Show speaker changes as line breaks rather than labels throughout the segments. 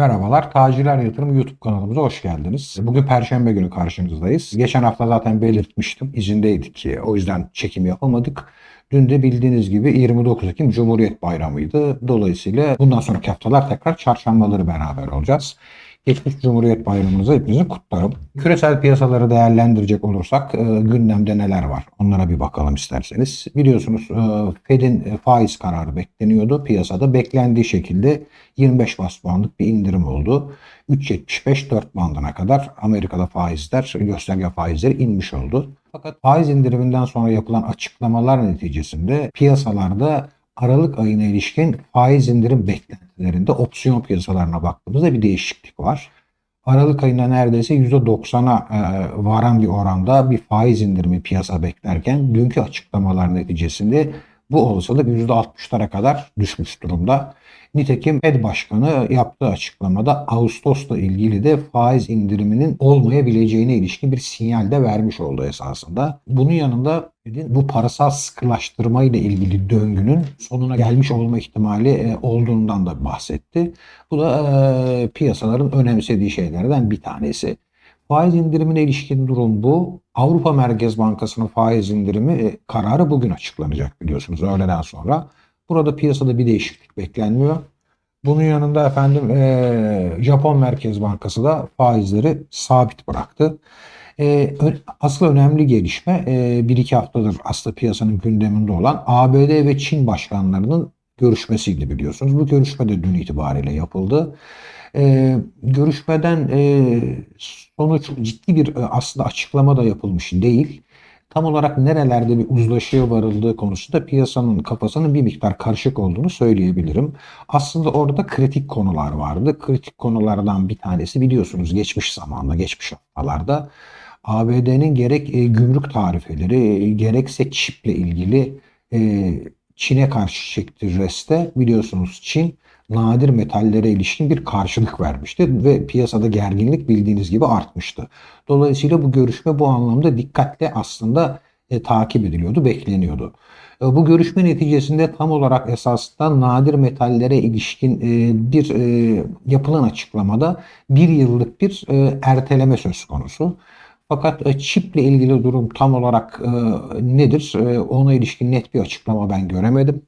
Merhabalar, Taciler Yatırım YouTube kanalımıza hoş geldiniz. Bugün Perşembe günü karşınızdayız. Geçen hafta zaten belirtmiştim, izindeydik. O yüzden çekim yapamadık. Dün de bildiğiniz gibi 29 Ekim Cumhuriyet Bayramı'ydı. Dolayısıyla bundan sonraki haftalar tekrar çarşambaları beraber olacağız. Geçmiş Cumhuriyet Bayramınızı hepinizi kutlarım. Küresel piyasaları değerlendirecek olursak e, gündemde neler var? Onlara bir bakalım isterseniz. Biliyorsunuz e, Fed'in e, faiz kararı bekleniyordu. Piyasada beklendiği şekilde 25 bas puanlık bir indirim oldu. 3.75-4 bandına kadar Amerika'da faizler, gösterge faizleri inmiş oldu. Fakat faiz indiriminden sonra yapılan açıklamalar neticesinde piyasalarda Aralık ayına ilişkin faiz indirim beklentilerinde opsiyon piyasalarına baktığımızda bir değişiklik var. Aralık ayında neredeyse %90'a e, varan bir oranda bir faiz indirimi piyasa beklerken dünkü açıklamalar neticesinde bu olasılık %60'lara kadar düşmüş durumda. Nitekim Fed Başkanı yaptığı açıklamada Ağustos'la ilgili de faiz indiriminin olmayabileceğine ilişkin bir sinyal de vermiş oldu esasında. Bunun yanında Fed'in bu parasal sıkılaştırma ile ilgili döngünün sonuna gelmiş olma ihtimali e, olduğundan da bahsetti. Bu da e, piyasaların önemsediği şeylerden bir tanesi. Faiz indirimine ilişkin durum bu. Avrupa Merkez Bankası'nın faiz indirimi e, kararı bugün açıklanacak biliyorsunuz öğleden sonra. Burada piyasada bir değişiklik beklenmiyor. Bunun yanında efendim e, Japon Merkez Bankası da faizleri sabit bıraktı. E, asıl önemli gelişme e, bir iki haftadır aslında piyasanın gündeminde olan ABD ve Çin başkanlarının görüşmesiydi biliyorsunuz. Bu görüşme de dün itibariyle yapıldı. E, görüşmeden e, sonuç ciddi bir aslında açıklama da yapılmış değil tam olarak nerelerde bir uzlaşıya varıldığı konusunda piyasanın kafasının bir miktar karışık olduğunu söyleyebilirim. Aslında orada kritik konular vardı. Kritik konulardan bir tanesi biliyorsunuz geçmiş zamanda, geçmiş haftalarda ABD'nin gerek e, gümrük tarifeleri e, gerekse çiple ilgili e, Çin'e karşı çektiği reste biliyorsunuz Çin nadir metallere ilişkin bir karşılık vermişti ve piyasada gerginlik bildiğiniz gibi artmıştı. Dolayısıyla bu görüşme bu anlamda dikkatle aslında e, takip ediliyordu, bekleniyordu. E, bu görüşme neticesinde tam olarak esasında nadir metallere ilişkin e, bir e, yapılan açıklamada bir yıllık bir e, erteleme söz konusu. Fakat e, çiple ilgili durum tam olarak e, nedir? E, ona ilişkin net bir açıklama ben göremedim.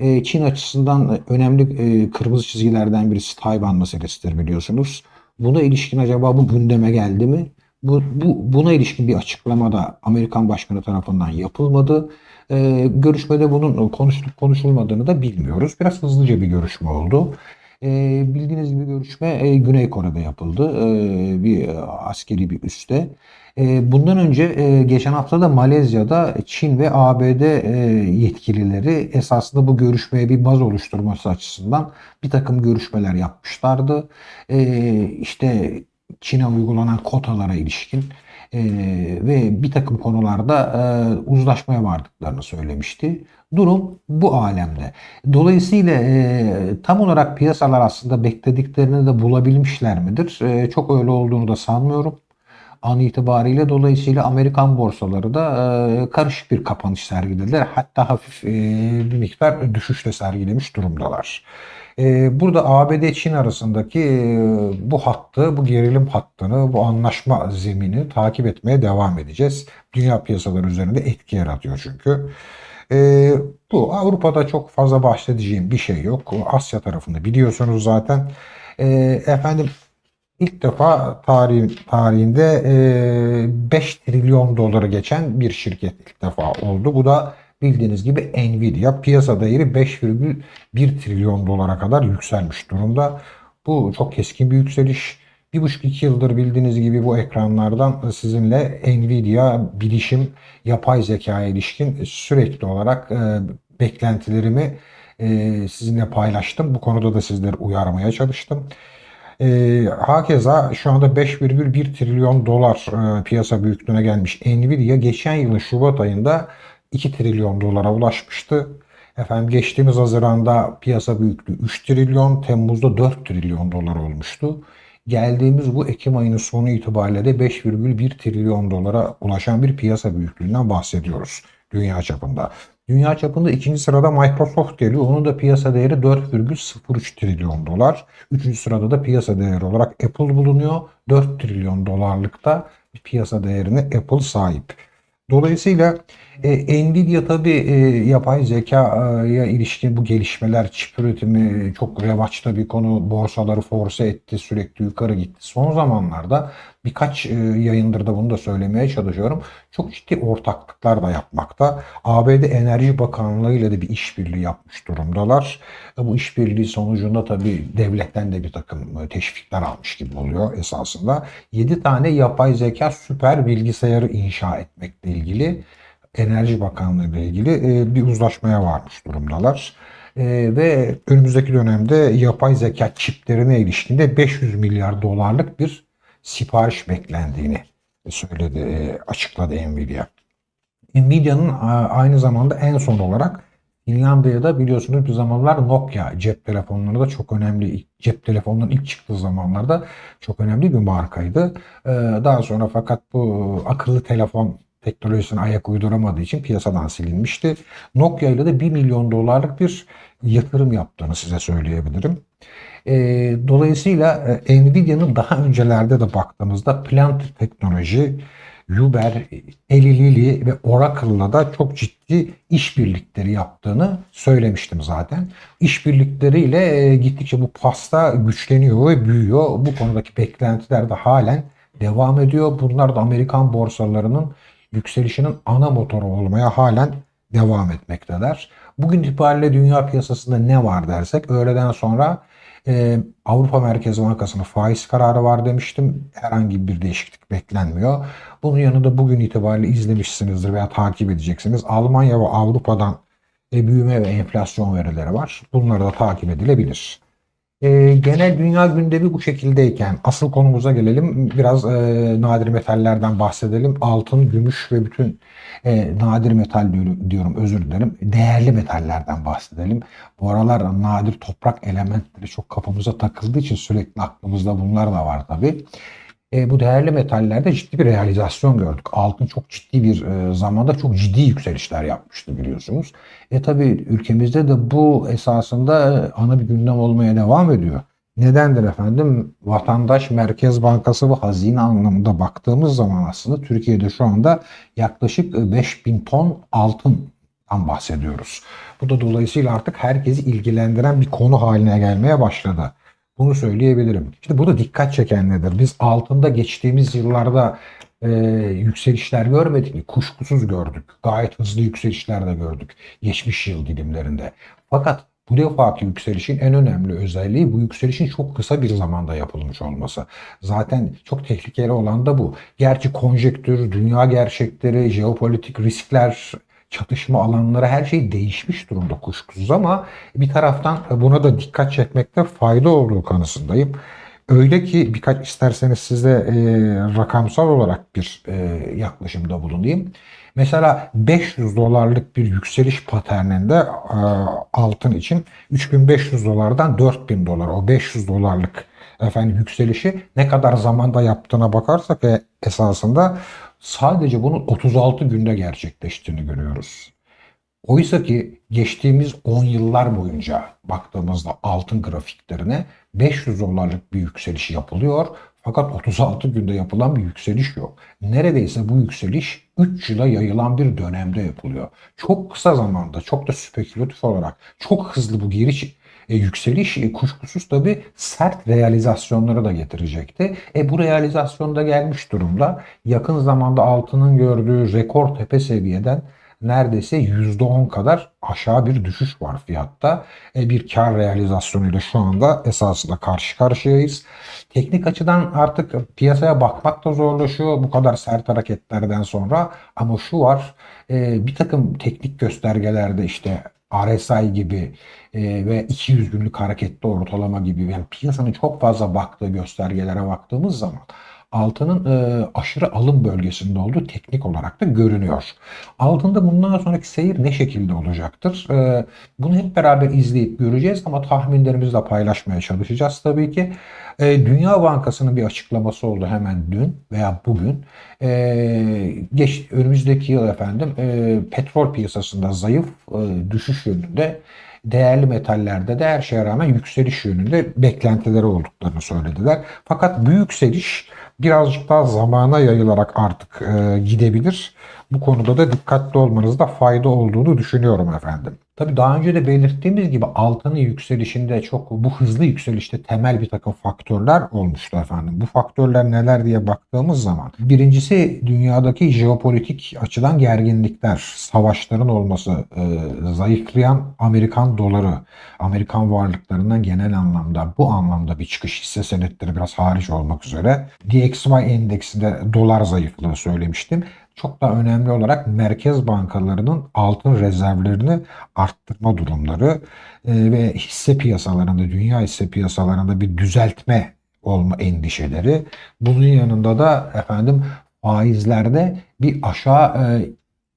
E, Çin açısından önemli e, kırmızı çizgilerden birisi Tayvan meselesidir biliyorsunuz. Buna ilişkin acaba bu gündeme geldi mi? Bu, bu buna ilişkin bir açıklama da Amerikan Başkanı tarafından yapılmadı. E, görüşmede bunun konuşulup konuşulmadığını da bilmiyoruz. Biraz hızlıca bir görüşme oldu. E, bildiğiniz gibi görüşme e, Güney Kore'de yapıldı. E, bir e, askeri bir üste. E, bundan önce e, geçen hafta da Malezya'da Çin ve ABD e, yetkilileri esasında bu görüşmeye bir baz oluşturması açısından bir takım görüşmeler yapmışlardı. E, işte Çin'e uygulanan kotalara ilişkin e, ve bir takım konularda e, uzlaşmaya vardıklarını söylemişti. Durum bu alemde. Dolayısıyla e, tam olarak piyasalar aslında beklediklerini de bulabilmişler midir? E, çok öyle olduğunu da sanmıyorum an itibariyle. Dolayısıyla Amerikan borsaları da e, karışık bir kapanış sergilediler. Hatta hafif e, bir miktar düşüş de sergilemiş durumdalar. E, burada ABD-Çin arasındaki e, bu hattı, bu gerilim hattını, bu anlaşma zemini takip etmeye devam edeceğiz. Dünya piyasaları üzerinde etki yaratıyor çünkü. E, bu Avrupa'da çok fazla bahsedeceğim bir şey yok. Asya tarafında biliyorsunuz zaten. E, efendim ilk defa tarih, tarihinde e, 5 trilyon doları geçen bir şirket ilk defa oldu. Bu da bildiğiniz gibi Nvidia piyasa değeri 5,1 trilyon dolara kadar yükselmiş durumda. Bu çok keskin bir yükseliş. Bir buçuk iki yıldır bildiğiniz gibi bu ekranlardan sizinle Nvidia bilişim yapay zekaya ilişkin sürekli olarak e, beklentilerimi e, sizinle paylaştım. Bu konuda da sizleri uyarmaya çalıştım. E, hakeza şu anda 5,1 trilyon dolar e, piyasa büyüklüğüne gelmiş Nvidia geçen yılın Şubat ayında 2 trilyon dolara ulaşmıştı. Efendim geçtiğimiz Haziran'da piyasa büyüklüğü 3 trilyon, Temmuz'da 4 trilyon dolar olmuştu. Geldiğimiz bu Ekim ayının sonu itibariyle de 5,1 trilyon dolara ulaşan bir piyasa büyüklüğünden bahsediyoruz dünya çapında. Dünya çapında ikinci sırada Microsoft geliyor. Onun da piyasa değeri 4,03 trilyon dolar. Üçüncü sırada da piyasa değeri olarak Apple bulunuyor. 4 trilyon dolarlıkta bir piyasa değerine Apple sahip. Dolayısıyla e, Nvidia tabii e, yapay zekaya ilişkin bu gelişmeler, çip üretimi çok revaçta bir konu. Borsaları force etti, sürekli yukarı gitti. Son zamanlarda birkaç e, yayındır da bunu da söylemeye çalışıyorum. Çok ciddi ortaklıklar da yapmakta. ABD Enerji Bakanlığı ile de bir işbirliği yapmış durumdalar. E, bu işbirliği sonucunda tabii devletten de bir takım e, teşvikler almış gibi oluyor esasında. 7 tane yapay zeka süper bilgisayarı inşa etmekle ilgili Enerji Bakanlığı ile ilgili e, bir uzlaşmaya varmış durumdalar. E, ve önümüzdeki dönemde yapay zeka çiplerine ilişkinde 500 milyar dolarlık bir sipariş beklendiğini söyledi, e, açıkladı Nvidia. Nvidia'nın aynı zamanda en son olarak Finlandiya'da biliyorsunuz bir zamanlar Nokia cep telefonları da çok önemli. Cep telefonunun ilk çıktığı zamanlarda çok önemli bir markaydı. Daha sonra fakat bu akıllı telefon teknolojisine ayak uyduramadığı için piyasadan silinmişti. Nokia ile de 1 milyon dolarlık bir yatırım yaptığını size söyleyebilirim. E, dolayısıyla Nvidia'nın daha öncelerde de baktığımızda Plant Teknoloji, Uber, Eli Lilly ve Oracle'la da çok ciddi işbirlikleri yaptığını söylemiştim zaten. İşbirlikleriyle e, gittikçe bu pasta güçleniyor ve büyüyor. Bu konudaki beklentiler de halen devam ediyor. Bunlar da Amerikan borsalarının yükselişinin ana motoru olmaya halen devam etmekteler. Bugün itibariyle dünya piyasasında ne var dersek öğleden sonra e, Avrupa Merkez Bankası'nın faiz kararı var demiştim. Herhangi bir değişiklik beklenmiyor. Bunun yanında bugün itibariyle izlemişsinizdir veya takip edeceksiniz. Almanya ve Avrupa'dan e, büyüme ve enflasyon verileri var. Bunları da takip edilebilir. E, genel dünya gündemi bu şekildeyken asıl konumuza gelelim. Biraz e, nadir metallerden bahsedelim. Altın, gümüş ve bütün e, nadir metal diyorum, diyorum özür dilerim. Değerli metallerden bahsedelim. Bu aralar nadir toprak elementleri çok kafamıza takıldığı için sürekli aklımızda bunlar da var tabii e, bu değerli metallerde ciddi bir realizasyon gördük. Altın çok ciddi bir e, zamanda çok ciddi yükselişler yapmıştı biliyorsunuz. E tabi ülkemizde de bu esasında e, ana bir gündem olmaya devam ediyor. Nedendir efendim? Vatandaş Merkez Bankası ve hazine anlamında baktığımız zaman aslında Türkiye'de şu anda yaklaşık 5000 ton altından bahsediyoruz. Bu da dolayısıyla artık herkesi ilgilendiren bir konu haline gelmeye başladı. Bunu söyleyebilirim. İşte bu da dikkat çeken nedir? Biz altında geçtiğimiz yıllarda e, yükselişler görmedik mi? Kuşkusuz gördük. Gayet hızlı yükselişler de gördük. Geçmiş yıl dilimlerinde. Fakat bu defaki yükselişin en önemli özelliği bu yükselişin çok kısa bir zamanda yapılmış olması. Zaten çok tehlikeli olan da bu. Gerçi konjektür, dünya gerçekleri, jeopolitik riskler, çatışma alanları her şey değişmiş durumda kuşkusuz ama bir taraftan buna da dikkat çekmekte fayda olduğu kanısındayım. Öyle ki birkaç isterseniz size e, rakamsal olarak bir e, yaklaşımda bulunayım. Mesela 500 dolarlık bir yükseliş paterninde e, altın için 3500 dolardan 4000 dolar o 500 dolarlık efendim yükselişi ne kadar zamanda yaptığına bakarsak e, esasında sadece bunun 36 günde gerçekleştiğini görüyoruz. Oysa ki geçtiğimiz 10 yıllar boyunca baktığımızda altın grafiklerine 500 dolarlık bir yükseliş yapılıyor. Fakat 36 günde yapılan bir yükseliş yok. Neredeyse bu yükseliş 3 yıla yayılan bir dönemde yapılıyor. Çok kısa zamanda, çok da spekülatif olarak, çok hızlı bu geri e, yükseliş e, kuşkusuz tabi sert realizasyonları da getirecekti. E bu realizasyon da gelmiş durumda. Yakın zamanda altının gördüğü rekor tepe seviyeden neredeyse %10 kadar aşağı bir düşüş var fiyatta. E, bir kar realizasyonuyla şu anda esasında karşı karşıyayız. Teknik açıdan artık piyasaya bakmak da zorlaşıyor bu kadar sert hareketlerden sonra. Ama şu var e, bir takım teknik göstergelerde işte RSI gibi e, ve 200 günlük hareketli ortalama gibi. Yani piyasanın çok fazla baktığı göstergelere baktığımız zaman altının e, aşırı alım bölgesinde olduğu teknik olarak da görünüyor. Altında bundan sonraki seyir ne şekilde olacaktır? E, bunu hep beraber izleyip göreceğiz ama tahminlerimizi de paylaşmaya çalışacağız tabii ki. E, Dünya Bankası'nın bir açıklaması oldu hemen dün veya bugün. E, geç, önümüzdeki yıl efendim e, petrol piyasasında zayıf e, düşüş yönünde değerli metallerde de her şeye rağmen yükseliş yönünde beklentileri olduklarını söylediler. Fakat bu yükseliş birazcık daha zamana yayılarak artık e, gidebilir. Bu konuda da dikkatli olmanızda fayda olduğunu düşünüyorum efendim. Tabii daha önce de belirttiğimiz gibi altının yükselişinde çok bu hızlı yükselişte temel bir takım faktörler olmuştu efendim. Bu faktörler neler diye baktığımız zaman birincisi dünyadaki jeopolitik açıdan gerginlikler, savaşların olması, e, zayıflayan Amerikan doları, Amerikan varlıklarından genel anlamda bu anlamda bir çıkış hisse senetleri biraz hariç olmak üzere DXY endeksinde dolar zayıflığı söylemiştim çok daha önemli olarak merkez bankalarının altın rezervlerini arttırma durumları e, ve hisse piyasalarında, dünya hisse piyasalarında bir düzeltme olma endişeleri. Bunun yanında da efendim faizlerde bir aşağı e,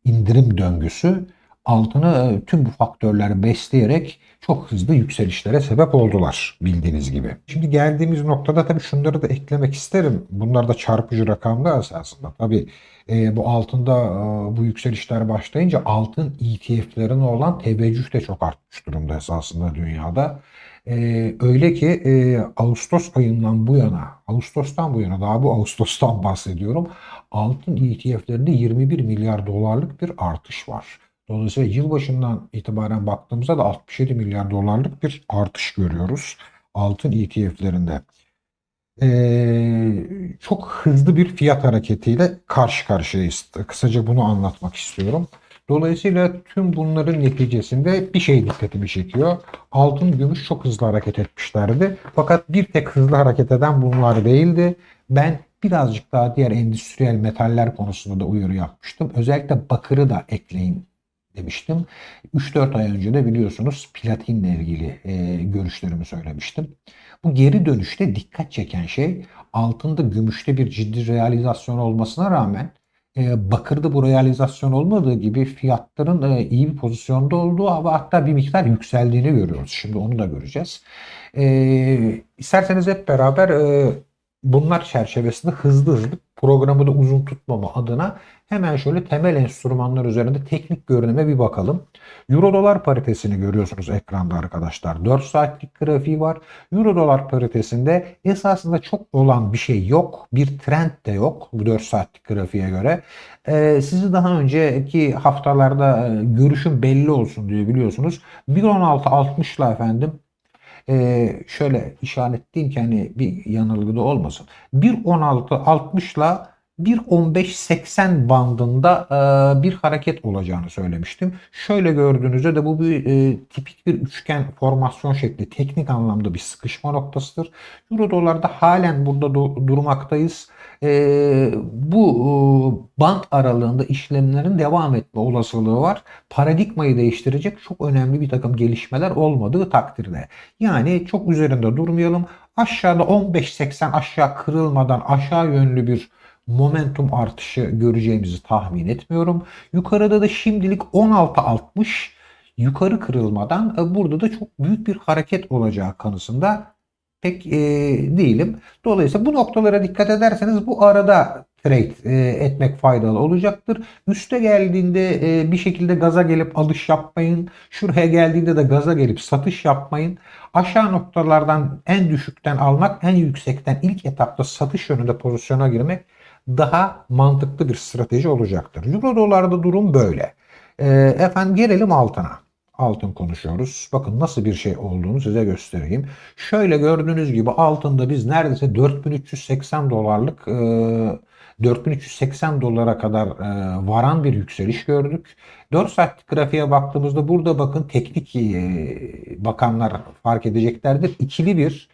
indirim döngüsü altını e, tüm bu faktörler besleyerek çok hızlı yükselişlere sebep oldular bildiğiniz gibi. Şimdi geldiğimiz noktada tabii şunları da eklemek isterim. Bunlar da çarpıcı rakamlar esasında. Tabii e, bu altında e, bu yükselişler başlayınca altın ETF'lerine olan teveccüh de çok artmış durumda esasında dünyada. E, öyle ki e, Ağustos ayından bu yana, Ağustos'tan bu yana daha bu Ağustos'tan bahsediyorum. Altın ETF'lerinde 21 milyar dolarlık bir artış var. Dolayısıyla yılbaşından itibaren baktığımızda da 67 milyar dolarlık bir artış görüyoruz altın ETF'lerinde. Ee, çok hızlı bir fiyat hareketiyle karşı karşıyayız. Kısaca bunu anlatmak istiyorum. Dolayısıyla tüm bunların neticesinde bir şey dikkatimi çekiyor. Altın, gümüş çok hızlı hareket etmişlerdi. Fakat bir tek hızlı hareket eden bunlar değildi. Ben birazcık daha diğer endüstriyel metaller konusunda da uyarı yapmıştım. Özellikle bakırı da ekleyin demiştim. 3-4 ay önce de biliyorsunuz platinle ilgili e, görüşlerimi söylemiştim. Bu geri dönüşte dikkat çeken şey altında gümüşte bir ciddi realizasyon olmasına rağmen e, bakırda bu realizasyon olmadığı gibi fiyatların e, iyi bir pozisyonda olduğu ama hatta bir miktar yükseldiğini görüyoruz. Şimdi onu da göreceğiz. E, isterseniz hep beraber e, bunlar çerçevesinde hızlı hızlı programı da uzun tutmama adına hemen şöyle temel enstrümanlar üzerinde teknik görünüme bir bakalım. Euro dolar paritesini görüyorsunuz ekranda arkadaşlar. 4 saatlik grafiği var. Euro dolar paritesinde esasında çok olan bir şey yok. Bir trend de yok bu 4 saatlik grafiğe göre. Ee, sizi daha önceki haftalarda e, görüşüm belli olsun diye biliyorsunuz. 1.16.60 ile efendim ee, şöyle işaretleyeyim ki hani bir yanılgı da olmasın. 1.16.60 ile 1.15.80 bandında e, bir hareket olacağını söylemiştim. Şöyle gördüğünüzde de bu bir e, tipik bir üçgen formasyon şekli. Teknik anlamda bir sıkışma noktasıdır. Euro dolarda halen burada durmaktayız. E, bu band aralığında işlemlerin devam etme olasılığı var. Paradigmayı değiştirecek çok önemli bir takım gelişmeler olmadığı takdirde. Yani çok üzerinde durmayalım. Aşağıda 15.80 aşağı kırılmadan aşağı yönlü bir momentum artışı göreceğimizi tahmin etmiyorum. Yukarıda da şimdilik 16.60 yukarı kırılmadan e, burada da çok büyük bir hareket olacağı kanısında pek e, değilim. Dolayısıyla bu noktalara dikkat ederseniz bu arada trade e, etmek faydalı olacaktır. Üste geldiğinde e, bir şekilde gaza gelip alış yapmayın. Şuraya geldiğinde de gaza gelip satış yapmayın. Aşağı noktalardan en düşükten almak, en yüksekten ilk etapta satış yönünde pozisyona girmek daha mantıklı bir strateji olacaktır. Euro dolarda durum böyle. E, efendim gelelim altına. Altın konuşuyoruz. Bakın nasıl bir şey olduğunu size göstereyim. Şöyle gördüğünüz gibi altında biz neredeyse 4380 dolarlık e, 4380 dolara kadar e, varan bir yükseliş gördük. 4 saatlik grafiğe baktığımızda burada bakın teknik e, bakanlar fark edeceklerdir. İkili bir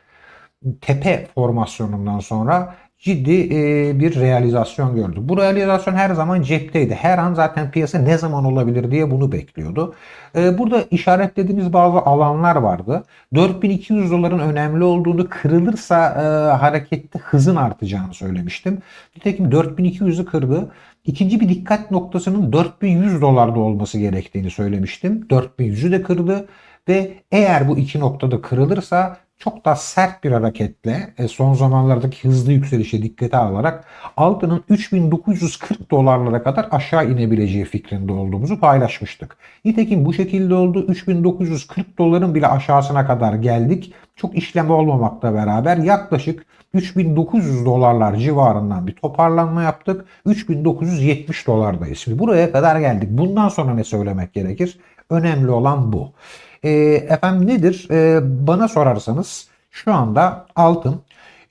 tepe formasyonundan sonra ciddi e, bir realizasyon gördü. Bu realizasyon her zaman cepteydi. Her an zaten piyasa ne zaman olabilir diye bunu bekliyordu. E, burada işaretlediğimiz bazı alanlar vardı. 4200 doların önemli olduğunu kırılırsa e, harekette hızın artacağını söylemiştim. Nitekim 4200'ü kırdı. İkinci bir dikkat noktasının 4100 dolarda olması gerektiğini söylemiştim. 4100'ü de kırdı ve eğer bu iki noktada kırılırsa çok daha sert bir hareketle e, son zamanlardaki hızlı yükselişe dikkate alarak altının 3940 dolarlara kadar aşağı inebileceği fikrinde olduğumuzu paylaşmıştık. Nitekim bu şekilde oldu. 3940 doların bile aşağısına kadar geldik. Çok işlem olmamakla beraber yaklaşık 3900 dolarlar civarından bir toparlanma yaptık. 3970 dolardayız. Şimdi buraya kadar geldik. Bundan sonra ne söylemek gerekir? Önemli olan bu. E, efendim nedir? E, bana sorarsanız şu anda altın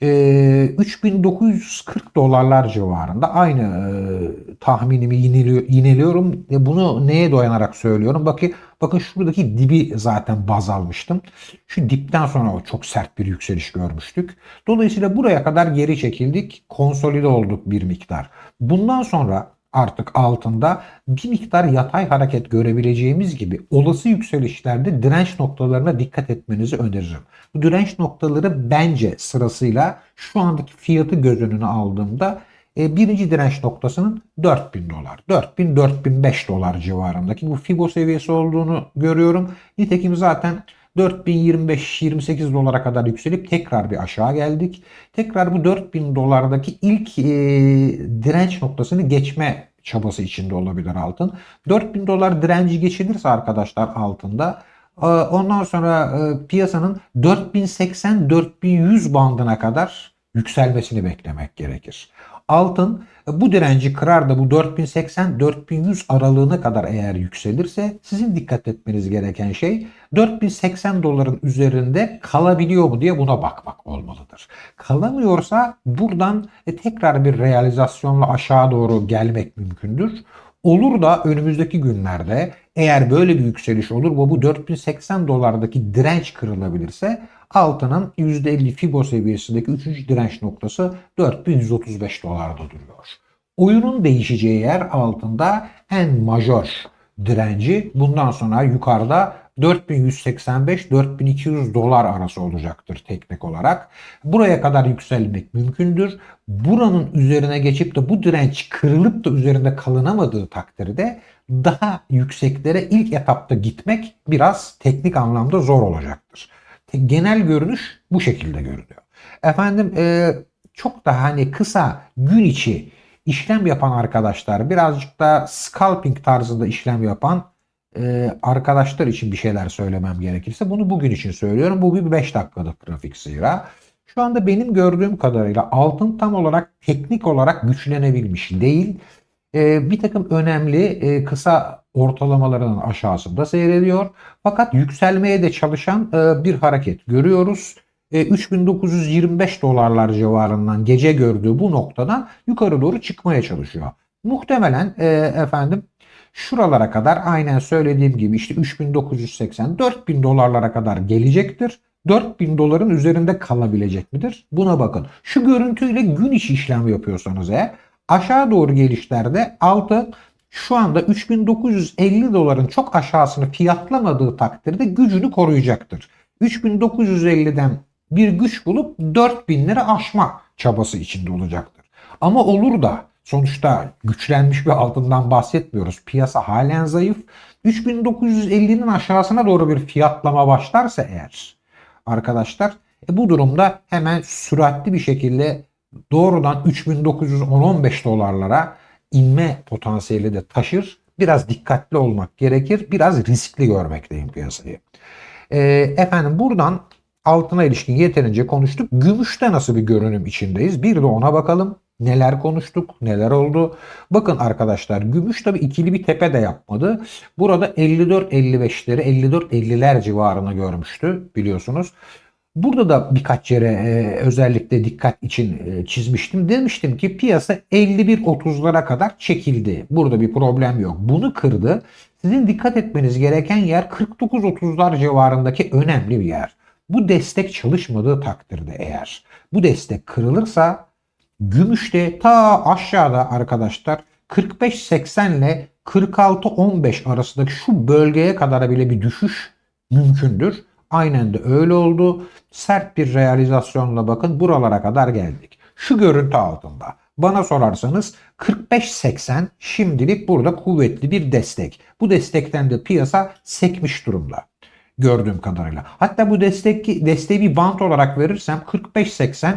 e, 3940 dolarlar civarında aynı e, tahminimi yineliyor, yineliyorum. E, bunu neye dayanarak söylüyorum? Bakın, bakın şuradaki dibi zaten baz almıştım. Şu dipten sonra çok sert bir yükseliş görmüştük. Dolayısıyla buraya kadar geri çekildik. Konsolide olduk bir miktar. Bundan sonra artık altında bir miktar yatay hareket görebileceğimiz gibi olası yükselişlerde direnç noktalarına dikkat etmenizi öneririm. Bu direnç noktaları bence sırasıyla şu andaki fiyatı göz önüne aldığımda e, birinci direnç noktasının 4000 dolar, 4000-4005 dolar civarındaki bu Fibo seviyesi olduğunu görüyorum. Nitekim zaten 4025-28 dolara kadar yükselip tekrar bir aşağı geldik. Tekrar bu 4000 dolardaki ilk e, direnç noktasını geçme çabası içinde olabilir altın. 4000 dolar direnci geçilirse arkadaşlar altında e, ondan sonra e, piyasanın 4080-4100 bandına kadar yükselmesini beklemek gerekir. Altın bu direnci kırar da bu 4080-4100 aralığına kadar eğer yükselirse sizin dikkat etmeniz gereken şey 4080 doların üzerinde kalabiliyor mu diye buna bakmak olmalıdır. Kalamıyorsa buradan e, tekrar bir realizasyonla aşağı doğru gelmek mümkündür. Olur da önümüzdeki günlerde eğer böyle bir yükseliş olur ve bu 4080 dolardaki direnç kırılabilirse altının %50 Fibo seviyesindeki 3. direnç noktası 4135 dolarda duruyor. Oyunun değişeceği yer altında en majör direnci bundan sonra yukarıda 4185-4200 dolar arası olacaktır teknik olarak. Buraya kadar yükselmek mümkündür. Buranın üzerine geçip de bu direnç kırılıp da üzerinde kalınamadığı takdirde daha yükseklere ilk etapta gitmek biraz teknik anlamda zor olacaktır. Genel görünüş bu şekilde görünüyor. Efendim e, çok da hani kısa gün içi işlem yapan arkadaşlar birazcık da scalping tarzında işlem yapan e, arkadaşlar için bir şeyler söylemem gerekirse bunu bugün için söylüyorum. Bu bir 5 dakikalık grafik zira. Şu anda benim gördüğüm kadarıyla altın tam olarak teknik olarak güçlenebilmiş değil. E, bir takım önemli e, kısa ortalamalarının aşağısında seyrediyor. Fakat yükselmeye de çalışan e, bir hareket görüyoruz. E, 3925 dolarlar civarından gece gördüğü bu noktadan yukarı doğru çıkmaya çalışıyor. Muhtemelen e, efendim şuralara kadar aynen söylediğim gibi işte 3980 4000 dolarlara kadar gelecektir. 4000 doların üzerinde kalabilecek midir? Buna bakın. Şu görüntüyle gün içi işlem yapıyorsanız eğer aşağı doğru gelişlerde altı şu anda 3950 doların çok aşağısını fiyatlamadığı takdirde gücünü koruyacaktır. 3950'den bir güç bulup 4000 lira aşma çabası içinde olacaktır. Ama olur da sonuçta güçlenmiş bir altından bahsetmiyoruz. Piyasa halen zayıf. 3950'nin aşağısına doğru bir fiyatlama başlarsa eğer arkadaşlar e bu durumda hemen süratli bir şekilde doğrudan 3910-15 dolarlara inme potansiyeli de taşır. Biraz dikkatli olmak gerekir. Biraz riskli görmekteyim piyasayı. E, efendim buradan altına ilişkin yeterince konuştuk. Gümüşte nasıl bir görünüm içindeyiz? Bir de ona bakalım. Neler konuştuk, neler oldu. Bakın arkadaşlar gümüş tabi ikili bir tepe de yapmadı. Burada 54-55'leri 54-50'ler civarını görmüştü biliyorsunuz. Burada da birkaç yere e, özellikle dikkat için e, çizmiştim. Demiştim ki piyasa 51-30'lara kadar çekildi. Burada bir problem yok. Bunu kırdı. Sizin dikkat etmeniz gereken yer 49-30'lar civarındaki önemli bir yer. Bu destek çalışmadığı takdirde eğer bu destek kırılırsa Gümüşte ta aşağıda arkadaşlar 45-80 ile 46-15 arasındaki şu bölgeye kadar bile bir düşüş mümkündür. Aynen de öyle oldu. Sert bir realizasyonla bakın buralara kadar geldik. Şu görüntü altında. Bana sorarsanız 45-80 şimdilik burada kuvvetli bir destek. Bu destekten de piyasa sekmiş durumda gördüğüm kadarıyla. Hatta bu destek desteği bir bant olarak verirsem 45-80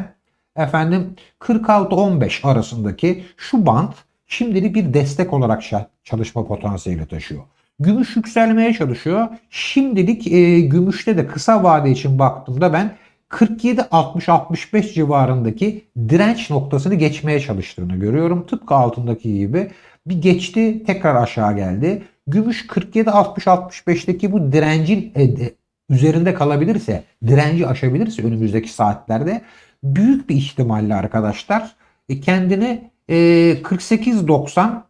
efendim 46-15 arasındaki şu bant şimdilik bir destek olarak çalışma potansiyeli taşıyor. Gümüş yükselmeye çalışıyor. Şimdilik e, gümüşte de kısa vade için baktığımda ben 47-60-65 civarındaki direnç noktasını geçmeye çalıştığını görüyorum. Tıpkı altındaki gibi bir geçti tekrar aşağı geldi. Gümüş 47-60-65'teki bu direncin e, üzerinde kalabilirse, direnci aşabilirse önümüzdeki saatlerde büyük bir ihtimalle arkadaşlar e, kendini e, 48-90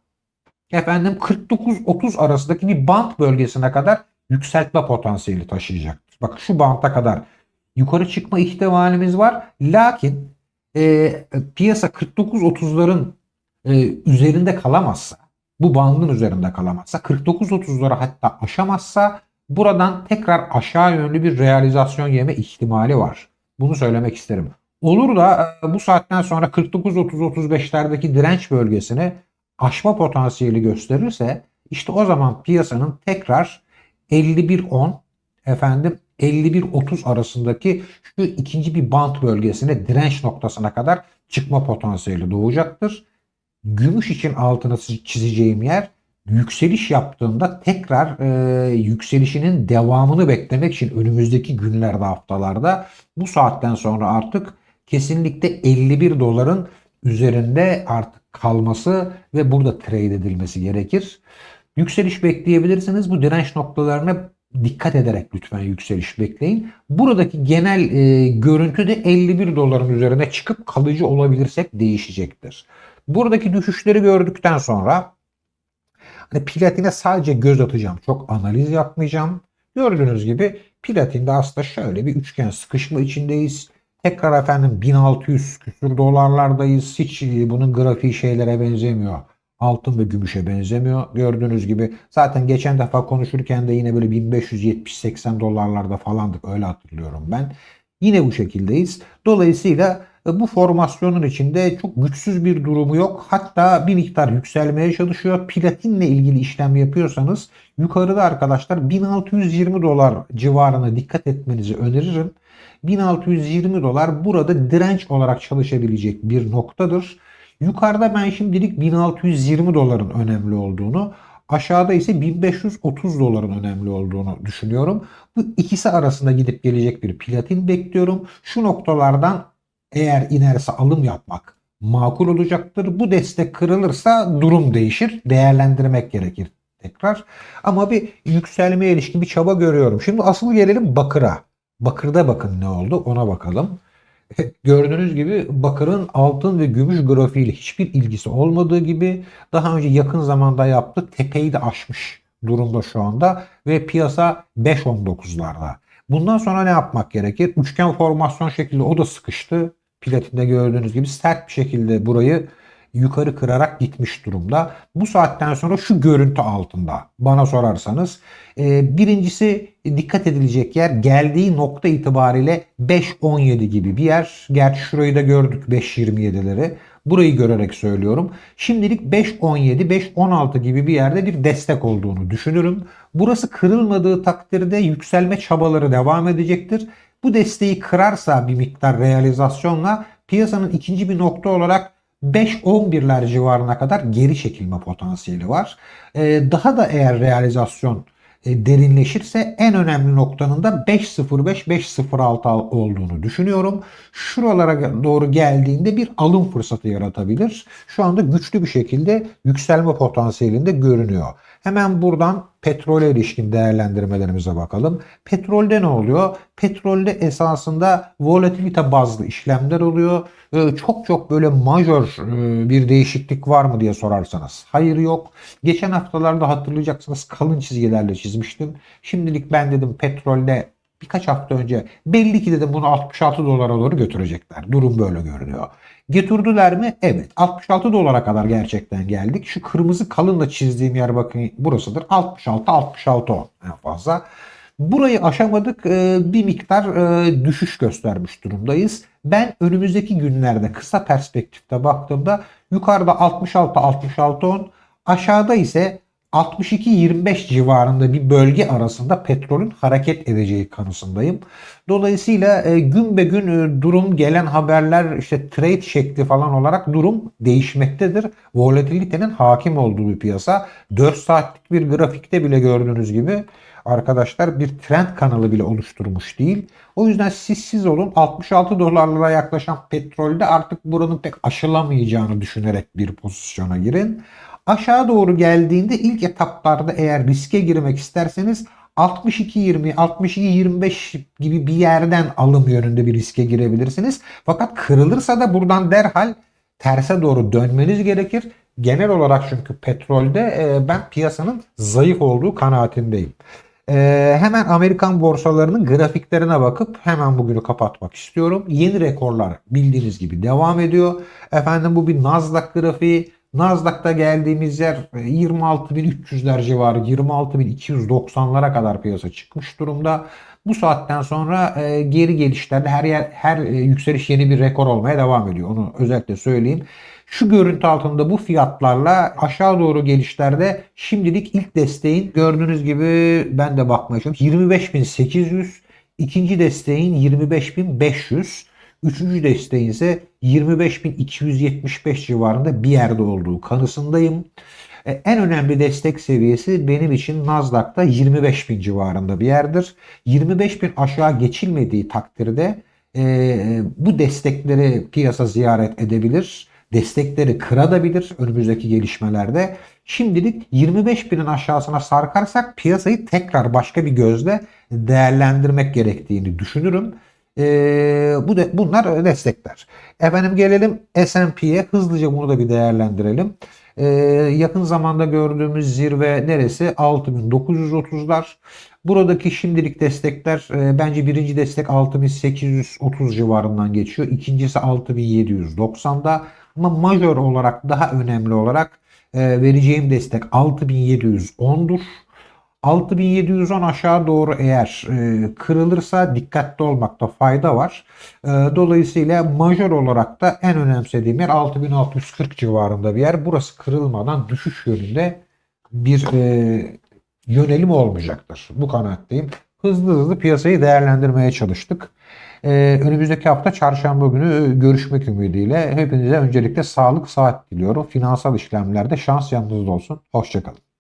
efendim 49-30 arasındaki bir bant bölgesine kadar yükseltme potansiyeli taşıyacaktır. Bak şu banta kadar yukarı çıkma ihtimalimiz var. Lakin e, piyasa 49-30'ların e, üzerinde kalamazsa, bu bandın üzerinde kalamazsa, 49-30'lara hatta aşamazsa buradan tekrar aşağı yönlü bir realizasyon yeme ihtimali var. Bunu söylemek isterim. Olur da e, bu saatten sonra 49-30-35'lerdeki direnç bölgesini aşma potansiyeli gösterirse işte o zaman piyasanın tekrar 51-10 efendim 51-30 arasındaki şu ikinci bir bant bölgesine direnç noktasına kadar çıkma potansiyeli doğacaktır. Gümüş için altına çizeceğim yer yükseliş yaptığında tekrar e, yükselişinin devamını beklemek için önümüzdeki günlerde haftalarda bu saatten sonra artık kesinlikle 51 doların üzerinde artık kalması ve burada trade edilmesi gerekir. Yükseliş bekleyebilirsiniz. Bu direnç noktalarına dikkat ederek lütfen yükseliş bekleyin. Buradaki genel e, görüntü de 51 doların üzerine çıkıp kalıcı olabilirsek değişecektir. Buradaki düşüşleri gördükten sonra hani platine sadece göz atacağım. Çok analiz yapmayacağım. Gördüğünüz gibi platinde aslında şöyle bir üçgen sıkışma içindeyiz. Tekrar efendim 1600 küsur dolarlardayız. Hiç bunun grafiği şeylere benzemiyor. Altın ve gümüşe benzemiyor. Gördüğünüz gibi zaten geçen defa konuşurken de yine böyle 1570-80 dolarlarda falandık. Öyle hatırlıyorum ben. Yine bu şekildeyiz. Dolayısıyla e, bu formasyonun içinde çok güçsüz bir durumu yok. Hatta bir miktar yükselmeye çalışıyor. Platinle ilgili işlem yapıyorsanız yukarıda arkadaşlar 1620 dolar civarına dikkat etmenizi öneririm. 1620 dolar burada direnç olarak çalışabilecek bir noktadır. Yukarıda ben şimdilik 1620 doların önemli olduğunu, aşağıda ise 1530 doların önemli olduğunu düşünüyorum. Bu ikisi arasında gidip gelecek bir platin bekliyorum. Şu noktalardan eğer inerse alım yapmak makul olacaktır. Bu destek kırılırsa durum değişir. Değerlendirmek gerekir tekrar. Ama bir yükselmeye ilişkin bir çaba görüyorum. Şimdi asıl gelelim bakıra. Bakırda bakın ne oldu ona bakalım. Gördüğünüz gibi bakırın altın ve gümüş grafiğiyle hiçbir ilgisi olmadığı gibi daha önce yakın zamanda yaptı tepeyi de aşmış durumda şu anda ve piyasa 5.19'larda. Bundan sonra ne yapmak gerekir? Üçgen formasyon şekilde o da sıkıştı. Platinde gördüğünüz gibi sert bir şekilde burayı yukarı kırarak gitmiş durumda. Bu saatten sonra şu görüntü altında bana sorarsanız e, birincisi dikkat edilecek yer geldiği nokta itibariyle 5.17 gibi bir yer. Gerçi şurayı da gördük 5.27'leri. Burayı görerek söylüyorum. Şimdilik 5.17, 5.16 gibi bir yerde bir destek olduğunu düşünürüm. Burası kırılmadığı takdirde yükselme çabaları devam edecektir. Bu desteği kırarsa bir miktar realizasyonla piyasanın ikinci bir nokta olarak 5-11'ler civarına kadar geri çekilme potansiyeli var. Ee, daha da eğer realizasyon e, derinleşirse en önemli noktanın da 5.05-5.06 olduğunu düşünüyorum. Şuralara doğru geldiğinde bir alım fırsatı yaratabilir. Şu anda güçlü bir şekilde yükselme potansiyelinde görünüyor. Hemen buradan petrole ilişkin değerlendirmelerimize bakalım. Petrolde ne oluyor? Petrolde esasında volatilite bazlı işlemler oluyor. Ee, çok çok böyle majör e, bir değişiklik var mı diye sorarsanız. Hayır yok. Geçen haftalarda hatırlayacaksınız kalın çizgilerle çizmiştim. Şimdilik ben dedim petrolde birkaç hafta önce belli ki dedim bunu 66 dolara doğru götürecekler. Durum böyle görünüyor. Getirdiler mi? Evet. 66 dolara kadar gerçekten geldik. Şu kırmızı kalınla çizdiğim yer bakın burasıdır. 66 66 o en fazla. Burayı aşamadık. Ee, bir miktar e, düşüş göstermiş durumdayız. Ben önümüzdeki günlerde kısa perspektifte baktığımda yukarıda 66 66 10 aşağıda ise 62-25 civarında bir bölge arasında petrolün hareket edeceği kanısındayım. Dolayısıyla e, gün be gün e, durum gelen haberler işte trade şekli falan olarak durum değişmektedir. Volatilitenin hakim olduğu bir piyasa. 4 saatlik bir grafikte bile gördüğünüz gibi arkadaşlar bir trend kanalı bile oluşturmuş değil. O yüzden siz siz olun 66 dolarlara yaklaşan petrolde artık buranın pek aşılamayacağını düşünerek bir pozisyona girin. Aşağı doğru geldiğinde ilk etaplarda eğer riske girmek isterseniz 62-20, 62-25 gibi bir yerden alım yönünde bir riske girebilirsiniz. Fakat kırılırsa da buradan derhal terse doğru dönmeniz gerekir. Genel olarak çünkü petrolde e, ben piyasanın zayıf olduğu kanaatindeyim. E, hemen Amerikan borsalarının grafiklerine bakıp hemen bugünü kapatmak istiyorum. Yeni rekorlar bildiğiniz gibi devam ediyor. Efendim bu bir Nasdaq grafiği. Nasdaq'ta geldiğimiz yer 26.300'ler civarı 26.290'lara kadar piyasa çıkmış durumda. Bu saatten sonra e, geri gelişlerde her yer her e, yükseliş yeni bir rekor olmaya devam ediyor. Onu özellikle söyleyeyim. Şu görüntü altında bu fiyatlarla aşağı doğru gelişlerde şimdilik ilk desteğin gördüğünüz gibi ben de bakmaya çalışıyorum. 25.800 ikinci desteğin 25.500 Üçüncü desteğin ise 25.275 civarında bir yerde olduğu kanısındayım. E, en önemli destek seviyesi benim için Nasdaq'ta 25.000 civarında bir yerdir. 25.000 aşağı geçilmediği takdirde e, bu destekleri piyasa ziyaret edebilir. Destekleri kırabilir önümüzdeki gelişmelerde. Şimdilik 25.000'in aşağısına sarkarsak piyasayı tekrar başka bir gözle değerlendirmek gerektiğini düşünürüm. Ee, bu de, bunlar destekler. Efendim gelelim S&P'ye hızlıca bunu da bir değerlendirelim. Ee, yakın zamanda gördüğümüz zirve neresi? 6930'lar. Buradaki şimdilik destekler e, bence birinci destek 6830 civarından geçiyor. İkincisi 6790'da ama majör olarak daha önemli olarak e, vereceğim destek 6710'dur. 6710 aşağı doğru eğer e, kırılırsa dikkatli olmakta fayda var. E, dolayısıyla majör olarak da en önemsediğim yer 6640 civarında bir yer. Burası kırılmadan düşüş yönünde bir e, yönelim olmayacaktır. Bu kanaatteyim. Hızlı hızlı piyasayı değerlendirmeye çalıştık. Önümüzdeki hafta çarşamba günü görüşmek ümidiyle hepinize öncelikle sağlık saat diliyorum. Finansal işlemlerde şans yanınızda olsun. Hoşçakalın.